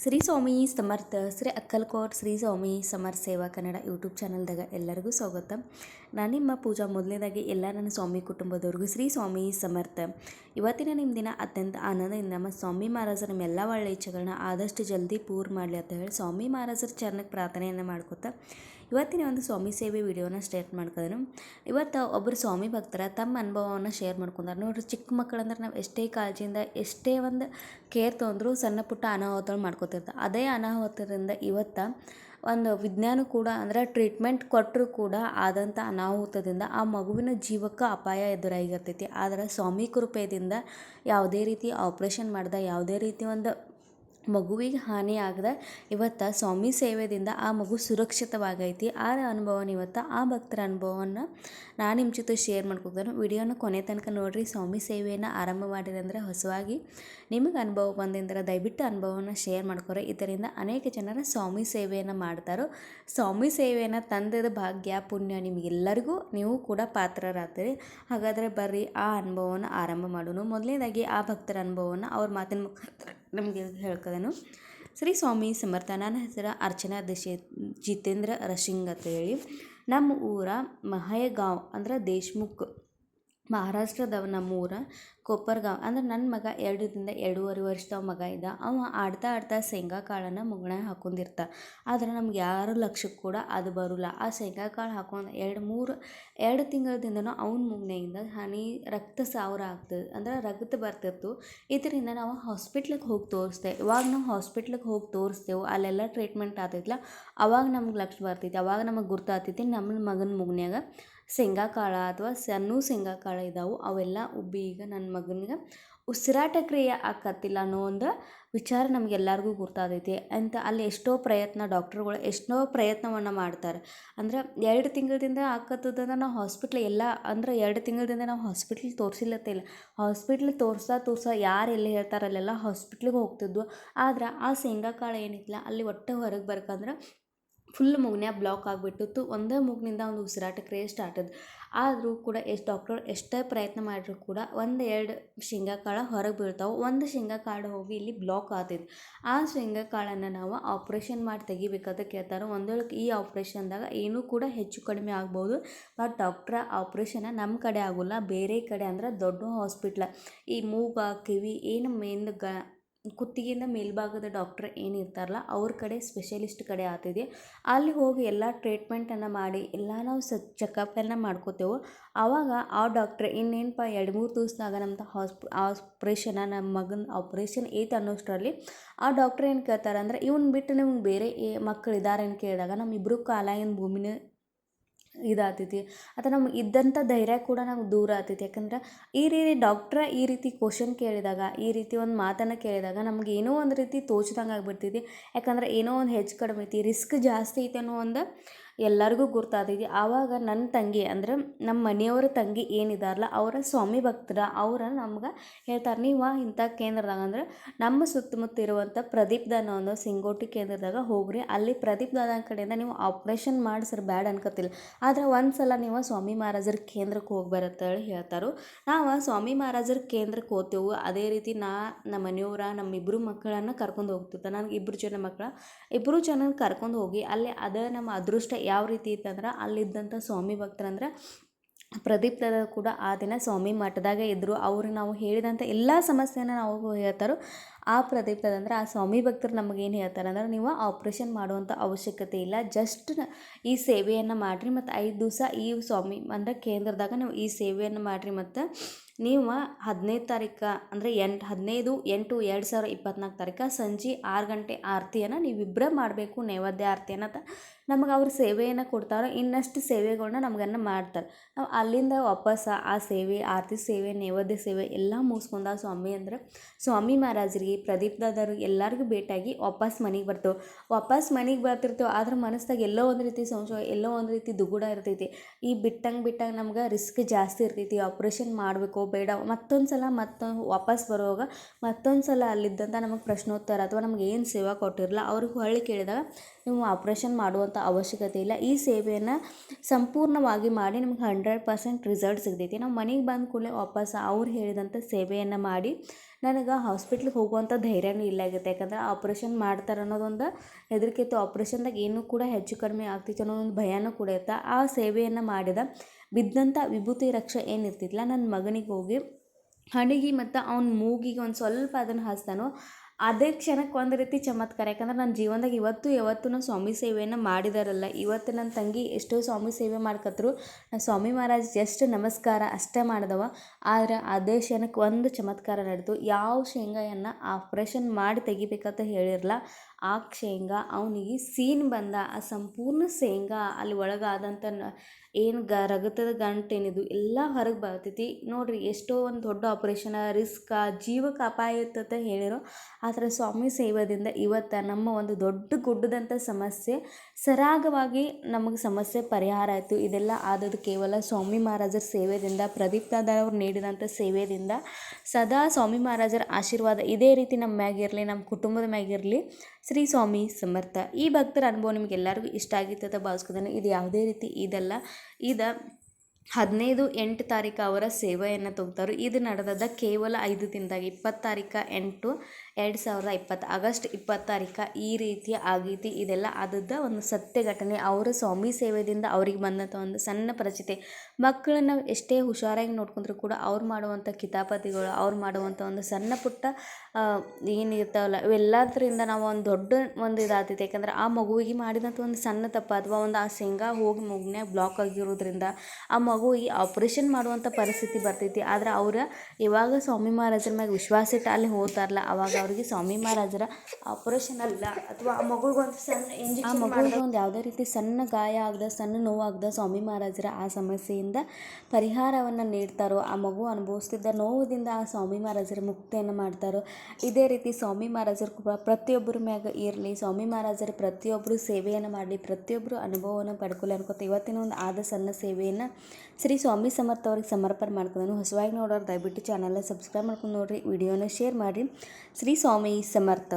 ಶ್ರೀ ಸ್ವಾಮಿ ಸಮರ್ಥ ಶ್ರೀ ಅಕ್ಕಲ್ಕೋಟ್ ಶ್ರೀ ಸ್ವಾಮಿ ಸಮರ್ಥ ಸೇವಾ ಕನ್ನಡ ಯೂಟ್ಯೂಬ್ ಚಾನಲ್ದಾಗ ಎಲ್ಲರಿಗೂ ಸ್ವಾಗತ. ನಾನು ನಿಮ್ಮ ಪೂಜಾ ಮೊದಲನೇದಾಗಿ ಎಲ್ಲ ನನ್ನ ಸ್ವಾಮಿ ಕುಟುಂಬದವ್ರಿಗೂ ಶ್ರೀ ಸ್ವಾಮಿ ಸಮರ್ಥ. ಇವತ್ತಿನ ನಿಮ್ಮ ದಿನ ಅತ್ಯಂತ ಆನಂದದಿಂದ ನಮ್ಮ ಸ್ವಾಮಿ ಮಹಾರಾಜರ ನಮ್ಮೆಲ್ಲ ಒಳ್ಳೆ ಇಚ್ಛೆಗಳನ್ನ ಆದಷ್ಟು ಜಲ್ದಿ ಪೂರ್ ಮಾಡಲಿ ಅಂತ ಹೇಳಿ ಸ್ವಾಮಿ ಮಹಾರಾಜರ ಚರಣಕ್ಕೆ ಪ್ರಾರ್ಥನೆಯನ್ನು ಮಾಡ್ಕೋತಾ ಇವತ್ತಿನ ಒಂದು ಸ್ವಾಮಿ ಸೇವೆ ವಿಡಿಯೋನ ಸ್ಟಾರ್ಟ್ ಮಾಡ್ಕೋದನು ಇವತ್ತು ಒಬ್ಬರು ಸ್ವಾಮಿ ಭಕ್ತರ ತಮ್ಮ ಅನುಭವವನ್ನು ಶೇರ್ ಮಾಡ್ಕೊಂಡಾರೆ. ನೋಡ್ರಿ ಚಿಕ್ಕ ಮಕ್ಕಳಂದ್ರೆ ನಾವು ಎಷ್ಟೇ ಕಾಳಜಿಯಿಂದ, ಎಷ್ಟೇ ಒಂದು ಕೇರ್ ತೊಗೊಂಡ್ರು ಸಣ್ಣ ಪುಟ್ಟ ಅನಾಹುತಗಳು ಮಾಡ್ಕೋತಿರ್ತಾರೆ. ಅದೇ ಅನಾಹುತದಿಂದ ಇವತ್ತು ಒಂದು ವಿಜ್ಞಾನ ಕೂಡ ಅಂದರೆ ಟ್ರೀಟ್ಮೆಂಟ್ ಕೊಟ್ಟರೂ ಕೂಡ ಆದಂಥ ಅನಾಹುತದಿಂದ ಆ ಮಗುವಿನ ಜೀವಕ್ಕೆ ಅಪಾಯ ಎದುರಾಗಿರ್ತೈತಿ. ಆದರೆ ಸ್ವಾಮಿ ಕೃಪೆಯಿಂದ ಯಾವುದೇ ರೀತಿ ಆಪ್ರೇಷನ್ ಮಾಡ್ದೆ, ಯಾವುದೇ ರೀತಿ ಒಂದು ಮಗುವಿಗೆ ಹಾನಿ ಆಗದ ಇವತ್ತು ಸ್ವಾಮಿ ಸೇವೆದಿಂದ ಆ ಮಗು ಸುರಕ್ಷಿತವಾಗೈತಿ. ಆ ಅನುಭವನ ಇವತ್ತು ಆ ಭಕ್ತರ ಅನುಭವವನ್ನು ನಾನು ನಿಮ್ಮ ಜೊತೆ ಶೇರ್ ಮಾಡ್ಕೊತಾನೆ ವಿಡಿಯೋನ ಕೊನೆ ತನಕ ನೋಡಿರಿ. ಸ್ವಾಮಿ ಸೇವೆಯನ್ನು ಆರಂಭ ಮಾಡಿರಂದ್ರೆ ಹೊಸವಾಗಿ ನಿಮಗೆ ಅನುಭವ ಬಂದಿಂದ್ರೆ ದಯವಿಟ್ಟು ಅನುಭವನ ಶೇರ್ ಮಾಡ್ಕೊರೆ. ಇದರಿಂದ ಅನೇಕ ಜನರ ಸ್ವಾಮಿ ಸೇವೆಯನ್ನು ಮಾಡ್ತಾರೋ. ಸ್ವಾಮಿ ಸೇವೆಯನ್ನು ತಂದದ ಭಾಗ್ಯ, ಪುಣ್ಯ ನಿಮಗೆಲ್ಲರಿಗೂ ನೀವು ಕೂಡ ಪಾತ್ರರಾಗ್ತೀರಿ. ಹಾಗಾದರೆ ಬರ್ರಿ, ಆ ಅನುಭವವನ್ನು ಆರಂಭ ಮಾಡೋಣ. ಮೊದಲನೇದಾಗಿ ಆ ಭಕ್ತರ ಅನುಭವವನ್ನು ಅವ್ರ ಮಾತಿನ ಮುಖಾಂತರ ನಮಗೆ ಹೇಳ್ಕೋದನು. ಶ್ರೀ ಸ್ವಾಮಿ ಸಮರ್ಥ ನನ್ನ ಹೆಸರು ಅರ್ಚನಾ ದಶೇ ಜಿತೇಂದ್ರ ರಶಿಂಗ್ ಅಂತ ಹೇಳಿ. ನಮ್ಮ ಊರ ಮಹಯಗಾಂವ್ ಅಂದ್ರೆ ದೇಶ್ಮುಖ್ ಮಹಾರಾಷ್ಟ್ರದವ ನಮ್ಮ ಊರ ಕೊಪ್ಪರ್ಗಾಂವ್, ಅಂದ್ರೆ ನನ್ನ ಮಗ ಎರಡರಿಂದ ಎರಡೂವರೆ ವರ್ಷದ ಮಗ ಇದ್ದ. ಅವ ಆಡ್ತಾ ಆಡ್ತಾ ಶೇಂಗಾ ಕಾಳನ್ನು ಮುಗುಳ್ಯಾಗ ಹಾಕೊಂಡಿರ್ತ. ಆದ್ರೆ ನಮ್ಗೆ ಯಾರು ಲಕ್ಷಕ್ಕೆ ಕೂಡ ಅದು ಬರೋಲ್ಲ. ಆ ಶೇಂಗಾ ಕಾಳು ಹಾಕೊಂಡು ಎರಡು ಮೂರು, ಎರಡು ತಿಂಗಳದಿಂದನೂ ಅವ್ನ ಮುಗ್ನೆಯಿಂದ ಹನಿ, ರಕ್ತ ಸಾವಿರ ಆಗ್ತದೆ, ಅಂದ್ರೆ ರಕ್ತ ಬರ್ತಿತ್ತು ಇದರಿಂದ ನಾವು ಹಾಸ್ಪಿಟ್ಲಿಗೆ ಹೋಗಿ ತೋರಿಸ್ದೆ ಇವಾಗ ನಾವು ಹಾಸ್ಪಿಟ್ಲಿಗೆ ಹೋಗಿ ತೋರಿಸ್ತೇವೆ, ಅಲ್ಲೆಲ್ಲ ಟ್ರೀಟ್ಮೆಂಟ್ ಆಗ್ತೈತಲ್ಲ ಅವಾಗ ನಮ್ಗೆ ಲಕ್ಷ ಬರ್ತೈತಿ ಅವಾಗ ನಮಗೆ ಗುರ್ತಾತೈತಿ ನಮ್ಮ ಮಗನ ಮುಗ್ನ್ಯಾಗ ಶೇಂಗಾ ಕಾಳು ಅಥವಾ ಸಣ್ಣ ಶೇಂಗಾ ಕಾಳು ಇದ್ದಾವೆ ಅವೆಲ್ಲ ಉಬ್ಬಿ ಈಗ ನನ್ನ ಮಗನಿಗೆ ಉಸಿರಾಟ ಕ್ರಿಯೆ ಆಕತ್ತಿಲ್ಲ ಅನ್ನೋ ಒಂದು ವಿಚಾರ ನಮಗೆಲ್ಲರಿಗೂ ಗುರ್ತಾದೈತಿ. ಅಂತ ಅಲ್ಲಿ ಎಷ್ಟೋ ಪ್ರಯತ್ನ, ಡಾಕ್ಟ್ರುಗಳು ಎಷ್ಟೋ ಪ್ರಯತ್ನವನ್ನು ಮಾಡ್ತಾರೆ. ಅಂದ್ರೆ ಎರಡು ತಿಂಗಳಿಂದ ಆಕತ್ತದಂದ್ರೆ ನಾವು ಹಾಸ್ಪಿಟ್ಲ್ ಎಲ್ಲ, ಅಂದ್ರೆ ಎರಡು ತಿಂಗಳಿಂದ ನಾವು ಹಾಸ್ಪಿಟ್ಲ್ ತೋರಿಸಿಲ್ಲತ್ತಿಲ್ಲ ಹಾಸ್ಪಿಟ್ಲ್ ತೋರ್ಸಾ ತೋರ್ಸಾ ಯಾರು ಎಲ್ಲಿ ಹೇಳ್ತಾರೆ ಅಲ್ಲೆಲ್ಲ ಹಾಸ್ಪಿಟ್ಲಿಗೆ ಹೋಗ್ತಿದ್ವು. ಆದ್ರೆ ಆ ಶೇಂಗಾ ಕಾಳು ಏನಿತ್ತಲ್ಲ ಅಲ್ಲಿ ಒಟ್ಟು ಹೊರಗೆ ಬರ್ಕಂದ್ರೆ ಫುಲ್ ಮೂಗ್ನ್ಯಾಗ ಬ್ಲಾಕ್ ಆಗಿಬಿಟ್ಟಿತ್ತು ಒಂದೇ ಮೂಗ್ನಿಂದ ಕ್ರಿಯೆ ಸ್ಟಾರ್ಟ್ ಆದ. ಆದರೂ ಕೂಡ ಎಷ್ಟು ಡಾಕ್ಟರ್ ಎಷ್ಟೇ ಪ್ರಯತ್ನ ಮಾಡಿದ್ರು ಕೂಡ ಒಂದು ಎರಡು ಶೇಂಗಾ ಕಾಳು ಹೊರಗೆ ಬೀಳ್ತಾವೆ. ಒಂದು ಶೇಂಗಾ ಕಾಳು ಹೋಗಿ ಇಲ್ಲಿ ಬ್ಲಾಕ್ ಆಗ್ತಿತ್ತು ಆ ಶೇಂಗಾ ಕಾಳನ್ನು ನಾವು ಆಪ್ರೇಷನ್ ಮಾಡಿ ತೆಗಿಬೇಕಂತ ಕೇಳ್ತಾರೆ ಒಂದೇಳು ಈ ಆಪ್ರೇಷನ್ದಾಗ ಏನೂ ಕೂಡ ಹೆಚ್ಚು ಕಡಿಮೆ ಆಗ್ಬೋದು. ಬಟ್ ಡಾಕ್ಟ್ರ ಆಪ್ರೇಷನ್ ನಮ್ಮ ಕಡೆ ಆಗೋಲ್ಲ. ಬೇರೆ ಕಡೆ ಅಂದ್ರೆ ದೊಡ್ಡ ಹಾಸ್ಪಿಟ್ಲ ಈ ಮೂಗ, ಕಿವಿ, ಏನು ಮೇನ್ ಗ ಕುತ್ತಿಗೆಯಿಂದ ಮೇಲ್ಭಾಗದ ಡಾಕ್ಟ್ರ್ ಏನಿರ್ತಾರಲ್ಲ, ಅವ್ರ ಕಡೆ ಸ್ಪೆಷಲಿಸ್ಟ್ ಕಡೆ ಆಗ್ತಿದೆ. ಅಲ್ಲಿ ಹೋಗಿ ಎಲ್ಲ ಟ್ರೀಟ್ಮೆಂಟನ್ನು ಮಾಡಿ, ಎಲ್ಲ ನಾವು ಸ ಚೆಕಪ್ಪನ್ನು ಮಾಡ್ಕೋತೇವೆ. ಆವಾಗ ಆ ಡಾಕ್ಟ್ರ್ ಇನ್ನೇನಪ್ಪ ಎರಡು ಮೂರು ದಿವಸದಾಗ ನಮ್ದು ಹಾಸ್ಪ್ ಆಪ್ರೇಷನ ನಮ್ಮ ಮಗನ ಆಪ್ರೇಷನ್ ಐತೆ ಅನ್ನೋಷ್ಟರಲ್ಲಿ, ಆ ಡಾಕ್ಟ್ರ್ ಏನು ಕೇಳ್ತಾರೆ ಅಂದ್ರೆ ಇವ್ನ ಬಿಟ್ಟು ನಿಮ್ಗೆ ಬೇರೆ ಏ ಮಕ್ಳು ಇದ್ದಾರೆ ಅಂತ ಕೇಳಿದಾಗ ನಮ್ಮಿಬ್ಬರು ಕಾಲಾಗಿನ ಭೂಮಿನೇ ಇದಾಗ್ತೈತಿ. ಅಥವಾ ನಮ್ಗೆ ಇದ್ದಂಥ ಧೈರ್ಯ ಕೂಡ ನಮ್ಗೆ ದೂರ ಆಗ್ತೈತಿ. ಯಾಕಂದ್ರೆ ಈ ರೀತಿ ಡಾಕ್ಟ್ರ ಈ ರೀತಿ ಕ್ವಶನ್ ಕೇಳಿದಾಗ, ಈ ರೀತಿ ಒಂದು ಮಾತನ್ನು ಕೇಳಿದಾಗ ನಮ್ಗೆ ಏನೋ ಒಂದು ರೀತಿ ತೋಚ್ದಂಗೆ ಆಗ್ಬಿಡ್ತೈತಿ. ಯಾಕಂದ್ರೆ ಏನೋ ಒಂದು ಹೆಚ್ಚು ಕಡಿಮೆ ಐತಿ ರಿಸ್ಕ್ ಜಾಸ್ತಿ ಐತೆ ಅನ್ನೋ ಒಂದು ಎಲ್ಲರಿಗೂ ಗುರ್ತಾದೈತಿ ಆವಾಗ ನನ್ನ ತಂಗಿ ಅಂದ್ರೆ ನಮ್ಮ ಮನೆಯವರ ತಂಗಿ ಏನಿದಾರಲ್ಲ ಅವರ ಸ್ವಾಮಿ ಭಕ್ತರ ಅವರ ನಮ್ಗೆ ಹೇಳ್ತಾರೆ, ನೀವು ಇಂಥ ಕೇಂದ್ರದಾಗ ಅಂದ್ರೆ ನಮ್ಮ ಸುತ್ತಮುತ್ತ ಇರುವಂಥ ಪ್ರದೀಪ್ ದಾನ ಅನ್ನೋ ಸಿಂಗೋಟಿ ಕೇಂದ್ರದಾಗ ಹೋಗ್ರಿ. ಅಲ್ಲಿ ಪ್ರದೀಪ್ ದಾದ ಕಡೆಯಿಂದ ನೀವು ಆಪ್ರೇಷನ್ ಮಾಡಿಸ್ರಿ ಬ್ಯಾಡ ಅನ್ಕೋತಿಲ್ಲ ಆದ್ರೆ ಒಂದು ಸಲ ನೀವು ಸ್ವಾಮಿ ಮಹಾರಾಜರ ಕೇಂದ್ರಕ್ಕೆ ಹೋಗಿ ಬರತ್ತೇಳಿ ಹೇಳ್ತಾರೆ. ನಾವು ಸ್ವಾಮಿ ಮಹಾರಾಜರ ಕೇಂದ್ರಕ್ಕೆ ಹೋಗ್ತೇವೆ. ಅದೇ ರೀತಿ ನಾ, ನಮ್ಮ ಮನೆಯವರ, ನಮ್ಮ ಇಬ್ಬರು ಮಕ್ಕಳನ್ನು ಕರ್ಕೊಂಡು ಹೋಗ್ತಿದ್ದೆ ನನಗೆ ಇಬ್ಬರು ಜನ ಮಕ್ಕಳ ಇಬ್ಬರು ಜನ ಕರ್ಕೊಂಡು ಹೋಗಿ ಅಲ್ಲಿ ಅದೇ ನಮ್ಮ ಅದೃಷ್ಟ ಯಾವ ರೀತಿ ಇತ್ತಂದ್ರೆ ಅಲ್ಲಿದ್ದಂಥ ಸ್ವಾಮಿ ಭಕ್ತರಂದ್ರೆ ಪ್ರದೀಪ್ ದಾದ ಕೂಡ ಆ ದಿನ ಸ್ವಾಮಿ ಮಠದಾಗ ಇದ್ದರು ಅವರು ನಾವು ಹೇಳಿದಂಥ ಎಲ್ಲ ಸಮಸ್ಯೆನ ನಾವು ಹೇಳ್ತಾರೋ. ಆ ಪ್ರದೀಪ್ ದಾದ ಅಂದ್ರೆ ಆ ಸ್ವಾಮಿ ಭಕ್ತರು ನಮಗೇನು ಹೇಳ್ತಾರೆ ಅಂದ್ರೆ ನೀವು ಆಪ್ರೇಷನ್ ಮಾಡುವಂಥ ಅವಶ್ಯಕತೆ ಇಲ್ಲ. ಜಸ್ಟ್ ಈ ಸೇವೆಯನ್ನು ಮಾಡಿರಿ ಮತ್ತು ಐದು ದಿವಸ ಈ ಸ್ವಾಮಿ ಅಂದರೆ ಕೇಂದ್ರದಾಗ ನೀವು ಈ ಸೇವೆಯನ್ನು ಮಾಡಿರಿ ಮತ್ತು ನೀವು ಹದಿನೈದು ತಾರೀಕು ಅಂದರೆ ಎಂಟು ಹದಿನೈದು ಎಂಟು ಎರಡು ಸಾವಿರ ಇಪ್ಪತ್ನಾಲ್ಕು ತಾರೀಕು ಸಂಜೆ ಆರು ಗಂಟೆ ಆರತಿಯನ್ನು ನೀವಿಬ್ಬರೇ ಮಾಡಬೇಕು, ನೈವೇದ್ಯ ಆರತಿಯನ್ನು ನಮಗೆ ಅವ್ರ ಸೇವೆಯನ್ನು ಕೊಡ್ತಾರೆ ಇನ್ನಷ್ಟು ಸೇವೆಗಳನ್ನ ನಮಗನ್ನ ಮಾಡ್ತಾರೆ. ನಾವು ಅಲ್ಲಿಂದ ವಾಪಸ್ ಆ ಸೇವೆ, ಆರತಿ ಸೇವೆ, ನೈವೇದ್ಯ ಸೇವೆ ಎಲ್ಲ ಮುಗಿಸ್ಕೊಂಡ ಸ್ವಾಮಿ ಅಂದ್ರೆ ಸ್ವಾಮಿ ಮಹಾರಾಜರಿಗೆ, ಪ್ರದೀಪ್ ದಾದರು ಎಲ್ಲರಿಗೂ ಭೇಟಿಯಾಗಿ ವಾಪಸ್ ಮನೆಗೆ ಬರ್ತೇವೆ. ವಾಪಸ್ ಮನೆಗೆ ಬರ್ತಿರ್ತೇವೆ, ಆದ್ರೆ ಮನಸ್ಸಾಗ ಎಲ್ಲೋ ಒಂದು ರೀತಿ ಸಂಶಯ, ಎಲ್ಲೋ ಒಂದು ರೀತಿ ದುಗುಡ ಇರ್ತೈತಿ. ಈ ಬಿಟ್ಟಂಗೆ ಬಿಟ್ಟಂಗೆ ನಮ್ಗೆ ರಿಸ್ಕ್ ಜಾಸ್ತಿ ಇರ್ತೈತಿ, ಆಪ್ರೇಷನ್ ಮಾಡಬೇಕು ಬೇಡ ಮತ್ತೊಂದು ಸಲ ಮತ್ತೊಂದು ವಾಪಸ್ ಬರುವಾಗ ಮತ್ತೊಂದು ಸಲ ಅಲ್ಲಿದ್ದಂಥ ನಮಗೆ ಪ್ರಶ್ನೋತ್ತರ ಅಥವಾ ನಮ್ಗೆ ಏನು ಸೇವಾ ಕೊಟ್ಟಿರಲ್ಲ ಅವ್ರಿಗೆ ಹೊಳ್ಳಿ ಕೇಳಿದಾಗ ನೀವು ಆಪ್ರೇಷನ್ ಮಾಡುವಂಥ ಅವಶ್ಯಕತೆ ಇಲ್ಲ. ಈ ಸೇವೆಯನ್ನು ಸಂಪೂರ್ಣವಾಗಿ ಮಾಡಿ ನಮ್ಗೆ ಹಂಡ್ರೆಡ್ ಪರ್ಸೆಂಟ್ ರಿಸಲ್ಟ್ ಸಿಗ್ತೈತಿ. ನಾವು ಮನೆಗೆ ಬಂದ ಕೂಡಲೇ ವಾಪಸ್ ಅವ್ರು ಹೇಳಿದಂಥ ಸೇವೆಯನ್ನು ಮಾಡಿ ನನಗೆ ಹಾಸ್ಪಿಟ್ಲಿಗೆ ಹೋಗುವಂಥ ಧೈರ್ಯನೂ ಇಲ್ಲ ಆಗುತ್ತೆ. ಯಾಕಂದ್ರೆ ಆಪ್ರೇಷನ್ ಮಾಡ್ತಾರೆ ಅನ್ನೋದೊಂದು ಹೆದರಿಕೆ ಇತ್ತು. ಆಪ್ರೇಷನ್ದಾಗ ಏನೂ ಕೂಡ ಹೆಚ್ಚು ಕಡಿಮೆ ಆಗ್ತಿತ್ತು ಅನ್ನೋ ಒಂದು ಭಯನೂ ಕೂಡ ಇತ್ತು. ಆ ಸೇವೆಯನ್ನು ಮಾಡಿದ ಬಿದ್ದಂಥ ವಿಭೂತಿ ರಕ್ಷೆ ಏನಿರ್ತಿತ್ತಲ್ಲ ನನ್ನ ಮಗನಿಗೆ ಹೋಗಿ ಹಣೆಗೆ ಮತ್ತು ಅವ್ನ ಮೂಗಿಗೆ ಒಂದು ಸ್ವಲ್ಪ ಅದನ್ನು ಹಚ್ತಾನೋ ಅದೇ ಕ್ಷಣಕ್ಕೆ ಒಂದು ರೀತಿ ಚಮತ್ಕಾರ. ಯಾಕಂದ್ರೆ ನನ್ನ ಜೀವನದಾಗ ಇವತ್ತು ಯಾವತ್ತೂ ನಾನು ಸ್ವಾಮಿ ಸೇವೆಯನ್ನು ಮಾಡಿದಾರಲ್ಲ. ಇವತ್ತು ನನ್ನ ತಂಗಿ ಎಷ್ಟೋ ಸ್ವಾಮಿ ಸೇವೆ ಮಾಡ್ಕತ್ರು. ನಾನು ಸ್ವಾಮಿ ಮಹಾರಾಜ್ ಜಸ್ಟ್ ನಮಸ್ಕಾರ ಅಷ್ಟೇ ಮಾಡಿದವ. ಆದ್ರೆ ಅದೇ ಕ್ಷಣಕ್ಕೆ ಒಂದು ಚಮತ್ಕಾರ ನಡೆದು. ಯಾವ ಶೇಂಗಾಯನ್ನು ಆಪ್ರೇಷನ್ ಮಾಡಿ ತೆಗಿಬೇಕಂತ ಹೇಳಿರಲ್ಲ ಆ ಶೇಂಗಾ ಅವನಿಗೆ ಸೀನ್ ಬಂದ, ಆ ಸಂಪೂರ್ಣ ಶೇಂಗಾ ಅಲ್ಲಿ ಒಳಗಾದಂಥ ಏನು ಗ, ರಗತದ ಗಂಟೇನಿದು ಎಲ್ಲ ಹೊರಗೆ ಬರ್ತೈತಿ. ನೋಡಿರಿ ಎಷ್ಟೋ ಒಂದು ದೊಡ್ಡ ಆಪ್ರೇಷನ ರಿಸ್ಕ, ಜೀವಕ್ಕೆ ಅಪಾಯ ಇರ್ತದೆ ಹೇಳಿರೋ ಆದರೆ ಸ್ವಾಮಿ ಸೇವಾದಿಂದ ಇವತ್ತು ನಮ್ಮ ಒಂದು ದೊಡ್ಡ ಗುಡ್ಡದಂಥ ಸಮಸ್ಯೆ ಸರಾಗವಾಗಿ ನಮಗೆ ಸಮಸ್ಯೆ ಪರಿಹಾರ ಆಯಿತು. ಇದೆಲ್ಲ ಆದದ್ದು ಕೇವಲ ಸ್ವಾಮಿ ಮಹಾರಾಜರ ಸೇವೆಯಿಂದ, ಪ್ರದೀಪ್ ದಾದವ್ರು ನೀಡಿದಂಥ ಸೇವೆಯಿಂದ. ಸದಾ ಸ್ವಾಮಿ ಮಹಾರಾಜರ ಆಶೀರ್ವಾದ ಇದೇ ರೀತಿ ನಮ್ಮ ಮ್ಯಾಗಿರಲಿ, ನಮ್ಮ ಕುಟುಂಬದ ಮ್ಯಾಗಿರಲಿ. ಶ್ರೀ ಸ್ವಾಮಿ ಸಮರ್ಥ. ಈ ಭಕ್ತರ ಅನುಭವ ನಿಮ್ಗೆ ಎಲ್ಲರಿಗೂ ಇಷ್ಟ ಆಗಿತ್ತದ ಅಂತ ಇದು ಯಾವುದೇ ರೀತಿ ಇದಲ್ಲ. ಇದು ಹದಿನೈದು ಎಂಟು ತಾರೀಕು ಅವರ ಸೇವೆಯನ್ನು ತೊಗ್ತಾರೆ ಇದು ನಡೆದದ ಕೇವಲ ಐದು ದಿನದಾಗ, ಇಪ್ಪತ್ತು ತಾರೀಕು ಎಂಟು ಎರಡು ಸಾವಿರದ ಇಪ್ಪತ್ತು, ಆಗಸ್ಟ್ ಇಪ್ಪತ್ತು ಈ ರೀತಿಯ ಆಗೈತಿ. ಇದೆಲ್ಲ ಆದದ್ದ ಒಂದು ಸತ್ಯ ಘಟನೆ ಅವರ ಸ್ವಾಮಿ ಸೇವೆಯಿಂದ ಅವ್ರಿಗೆ ಬಂದಂಥ ಒಂದು ಸಣ್ಣ ಪರಿಚಿತಿ ಮಕ್ಕಳನ್ನು ಎಷ್ಟೇ ಹುಷಾರಾಗಿ ನೋಡ್ಕೊಂಡ್ರು ಕೂಡ ಅವ್ರು ಮಾಡುವಂಥ ಕಿತಾಪತಿಗಳು, ಅವ್ರು ಮಾಡುವಂಥ ಒಂದು ಸಣ್ಣ ಪುಟ್ಟ ಏನಿರ್ತಾವಲ್ಲ ಇವೆಲ್ಲದರಿಂದ ನಾವು ಒಂದು ದೊಡ್ಡ ಒಂದು ಇದಾಗ್ತೈತೆ. ಯಾಕಂದ್ರೆ ಆ ಮಗುವಿಗೆ ಮಾಡಿದಂಥ ಒಂದು ಸಣ್ಣ ತಪ್ಪ ಅಥವಾ ಒಂದು ಆ ಶೇಂಗಾ ಹೋಗಿ ಮೂಗ್ನ್ಯಾಗ ಬ್ಲಾಕ್ ಆಗಿರೋದ್ರಿಂದ ಆ ಮಗುವಿಗೆ ಆಪ್ರೇಷನ್ ಮಾಡುವಂಥ ಪರಿಸ್ಥಿತಿ ಬರ್ತೈತಿ. ಆದ್ರೆ ಅವರ ಯಾವಾಗ ಸ್ವಾಮಿ ಮಹಾರಾಜರ ಮ್ಯಾಗ ವಿಶ್ವಾಸ ಇಟ್ಟು ಅಲ್ಲಿ ಹೋಗ್ತಾರಲ್ಲ, ಅವಾಗ ಅವ್ರಿಗೆ ಸ್ವಾಮಿ ಮಹಾರಾಜರ ಆಪರೇಷನ್ ಅಲ್ಲ ಅಥವಾ ಆ ಮಗುಗೊಂದು ಒಂದು ಸಣ್ಣ ಆ ಮಗುವಿಗೆ ಒಂದು ಯಾವುದೇ ರೀತಿ ಸಣ್ಣ ಗಾಯ ಆಗದ ಸಣ್ಣ ನೋವಾಗದ ಸ್ವಾಮಿ ಮಹಾರಾಜರ ಆ ಸಮಸ್ಯೆಯಿಂದ ಪರಿಹಾರವನ್ನು ನೀಡ್ತಾರೋ ಆ ಮಗು ಅನುಭವಿಸ್ತಿದ್ದ ನೋವುದಿಂದ ಆ ಸ್ವಾಮಿ ಮಹಾರಾಜರ ಮುಕ್ತಿಯನ್ನು ಮಾಡ್ತಾರೋ ಇದೇ ರೀತಿ ಸ್ವಾಮಿ ಮಹಾರಾಜರು ಕೂಡ ಪ್ರತಿಯೊಬ್ಬರ ಮ್ಯಾಗ ಇರಲಿ ಸ್ವಾಮಿ ಮಹಾರಾಜರು ಪ್ರತಿಯೊಬ್ಬರು ಸೇವೆಯನ್ನು ಮಾಡಲಿ ಪ್ರತಿಯೊಬ್ಬರು ಅನುಭವವನ್ನು ಪಡ್ಕೊಳ್ಳಿ ಅನ್ಕೋತ ಇವತ್ತಿನ ಒಂದು ಆದ ಸಣ್ಣ ಸೇವೆಯನ್ನು ಶ್ರೀ ಸ್ವಾಮಿ ಸಮರ್ಥ ಅವ್ರಿಗೆ ಸಮರ್ಪಣೆ ಮಾಡ್ಕೊಂಡು ಹೊಸವಾಗಿ ನೋಡೋರು ದಯವಿಟ್ಟು ಚಾನಲ್ನ ಸಬ್ಸ್ಕ್ರೈಬ್ ಮಾಡ್ಕೊಂಡು ನೋಡಿರಿ ವಿಡಿಯೋನ ಶೇರ್ ಮಾಡಿ ಶ್ರೀ ಸ್ವಾಮಿ ಸಮರ್ಥ